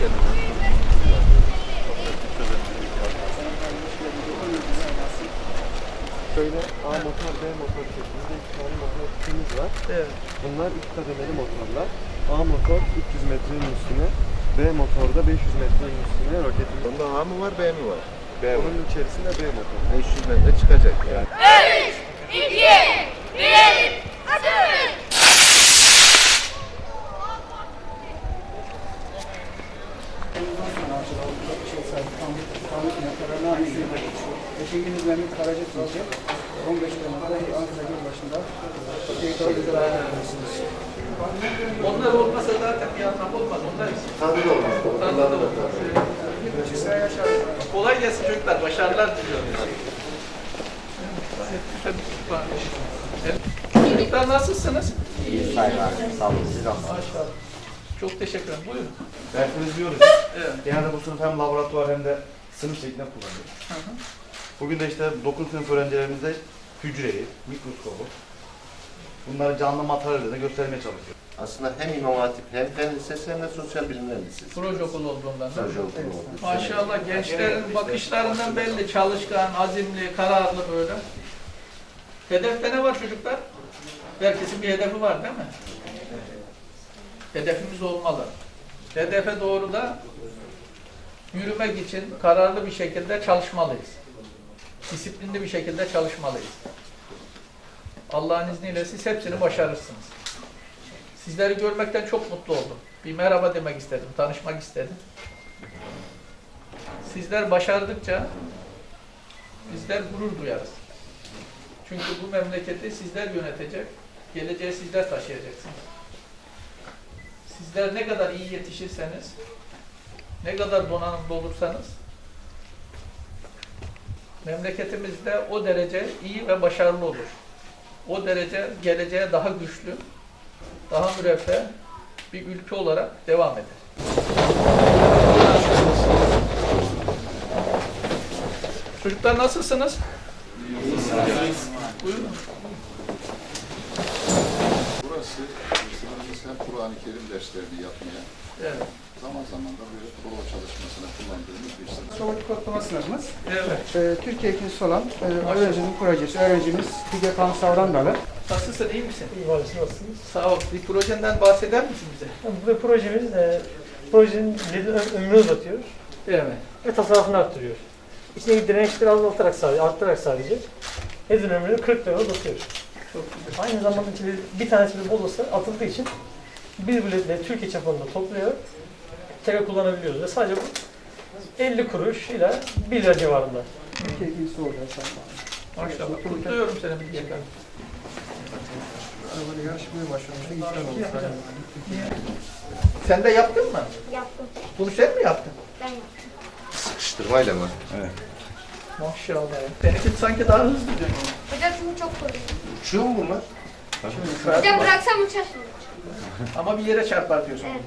Şöyle A motor, B motor şeklinde iki tane motor tipimiz var. Evet. Bunlar üç kademeli motorlar. A motor 300 metrenin üstüne, B motor da 500 metrenin üstüne roketimiz. Bunda A mı var B mi var? B var. Onun içerisinde B motor. 500 metre çıkacak yani. 3, 2, 1, atın! Teşekkürünüz Mehmet Karaca Tülce. 15 Temmuz'da Ankara Gölbaşı'nda tekrar bize ayarlanmışsınız. Onlar olmasa zaten bir anlam olmaz. Onlar Tadı da olmaz. Tadı da olmaz. Kolay gelsin çocuklar. Başarılar diliyorum. Çocuklar nasılsınız? İyi Sayın Valim, sağ olun. Siz nasılsınız? Çok teşekkür ederim. Buyurun. Dersimiz diyoruz. Evet. Genelde bu sınıf hem laboratuvar hem de sınıf şeklinde kullanıyoruz. Hı hı. Bugün de işte 9 sınıf öğrencilerimize hücreyi, mikroskobu, bunları canlı materyalde de göstermeye çalışıyoruz. Aslında hem İmam Hatip hem Fen Lisesi hem de Sosyal Bilimler Lisesi. Proje okulu olduğundan. Proje okulu oldu. Maşallah gençlerin bakışlarından belli. Çalışkan, azimli, kararlı böyle. Hedefte ne var çocuklar? Herkesin bir hedefi var değil mi? Hedefimiz olmalı. Hedefe doğru da yürümek için kararlı bir şekilde çalışmalıyız. Disiplinli bir şekilde çalışmalıyız. Allah'ın izniyle siz hepsini başarırsınız. Sizleri görmekten çok mutlu oldum. Bir merhaba demek istedim, tanışmak istedim. Sizler başardıkça bizler gurur duyarız. Çünkü bu memleketi sizler yönetecek, geleceği sizler taşıyacaksınız. Sizler ne kadar iyi yetişirseniz, ne kadar donanımlı olursanız, memleketimiz de o derece iyi ve başarılı olur. O derece geleceğe daha güçlü, daha müreffeh bir ülke olarak devam eder. Çocuklar nasılsınız? Buyurun. Burası Kur'an-ı Kerim derslerini yapmaya, Evet. Zaman zaman da böyle prova çalışmasına kullandığımız bir sınıf. Soğuk kodlama sınıfımız. Evet. Ee, Türkiye ikincisi olan e, öğrencinin projesi. Öğrencimiz Fige Kan Savrandalı. Nasılsın, iyi misin? İyi var, nasılsınız? Sağ ol. Bir projenden bahseder misin bize? Bu projemiz, e, projenin ömrünü uzatıyor Evet. ve tasarrufunu arttırıyor. İçindeki dirençleri azaltarak sadece, arttırarak sadece hedin ömrünü 40 lira uzatıyor. Aynı zamanda içinde bir tanesi bile bozulsa atıldığı için bir biletle Türkiye çapında toplayarak tekrar kullanabiliyoruz ve sadece bu 50 kuruş ile 1 lira civarında. Türkiye ikincisi olacak. Maşallah. Kutluyorum seni bir kere. Böyle yarışmaya oldu. Sen de yaptın mı? Yaptım. Bunu sen mi yaptın? Ben yaptım. Sıkıştırmayla mı? Maşallah ya. Seninki sanki daha hızlı dönüyor. Hocam şunu çok koydum. Uçuyor mu bunlar? Hocam bıraksam uçar. Ama bir yere çarpar diyorsun. Evet.